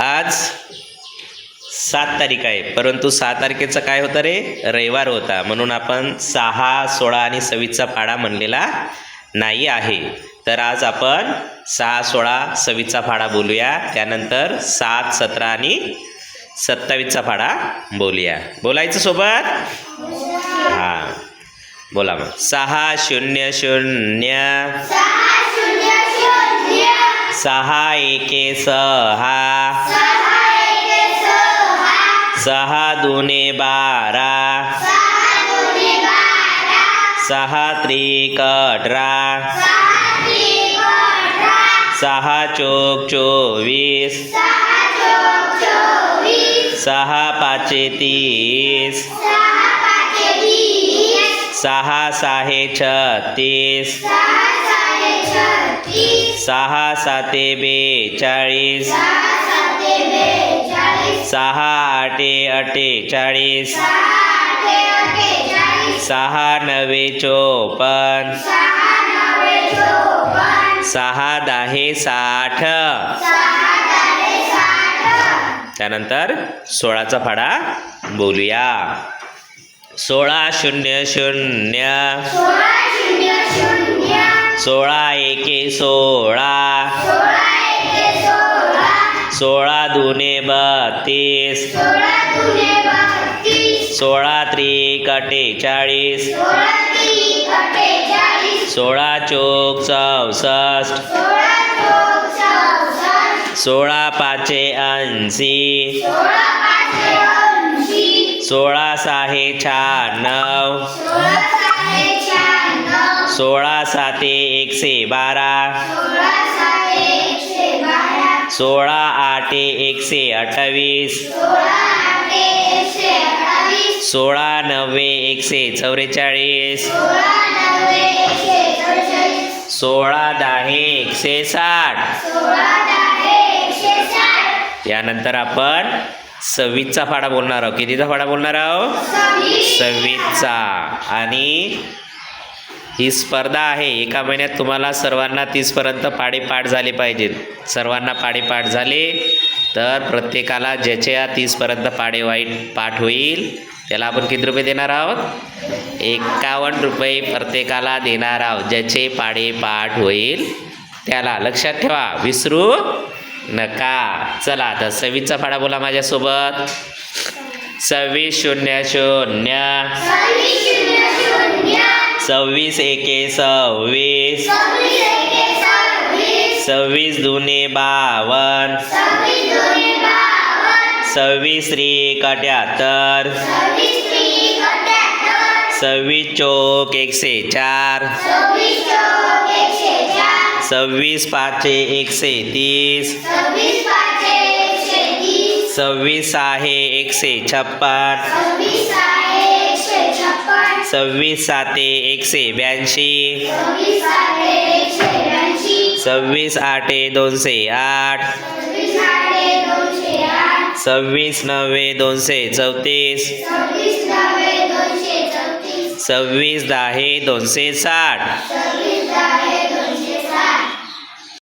आज सात तारीख आहे. परंतु सहा तारखेचं काय होतं रे? रविवार होता. म्हणून आपण सहा सोळा आणि सव्वीसचा फाडा म्हणलेला नाही आहे. तर आज आपण सहा सोळा सव्वीसचा फाडा बोलूया. त्यानंतर सात सतरा आणि सत्तावीसचा फाडा बोलूया. बोलायचं सोबत? हां. बोला मग. सहा शून्य शून्य. सहा एके सहा. सहा दुने बारा. सहा त्रिक अठरा. सहा चोक चोवीस. सहा पाचे तीस. सहा सहा छत्तीस. सहा साते बेचाळीस सहा आठे अठ्ठेचाळीस सहा नवे चोपन्न सहा दहे साठ. त्यानंतर सोळाचा फाडा बोलूया. सोळा शून्य शून्य. सोळा एके सोळा. सोळा दुने बत्तीस. सोळा त्रिक अठ्ठेचाळीस सोळा चोक चौसष्ट. सोळा पाचे ऐंशी. सोळा सहा शहाण्णव सोळा साते एकशे बारा. सोळा आठे एकशे अठ्ठावीस. सोळा नव्वे एकशे चौवेचाळीस सोळा दहा एकशे साठ. यानंतर आपण सव्वीसचा फाडा बोलणार आहोत. कितीचा फाडा बोलणार आहोत? सव्वीसचा. आणि ही स्पर्धा आहे. एका महिन्यात तुम्हाला सर्वांना तीसपर्यंत पाढे पाठ झाले पाहिजेत सर्वांना पाढे पाठ झाले तर प्रत्येकाला ज्याच्या तीसपर्यंत पाढे वाईट पाठ होईल त्याला आपण किती रुपये देणार आहोत? एकावन्न रुपये प्रत्येकाला देणार आहोत. ज्याचे पाडे पाठ होईल त्याला लक्षात ठेवा. विसरू नका. चला आता सव्वीसचा फाडा बोला माझ्यासोबत. सव्वीस शून्य शून्य. सव्वीस एके सव्वीस. सव्वीस दुने बावन्न सव्वीस त्रिक अठ्याहत्तर. सव्वीस चौक एकशे चार. सव्वीस पाचशे एकशे तीस. सव्वीस आहे एकशे छप्पन. सव्वीस साते एकशे ब्याऐंशी. सव्वीस आठे दोनशे आठ. सव्वीस नव्वे दोनशे चौतीस. सव्वीस दहा दोनशे साठ.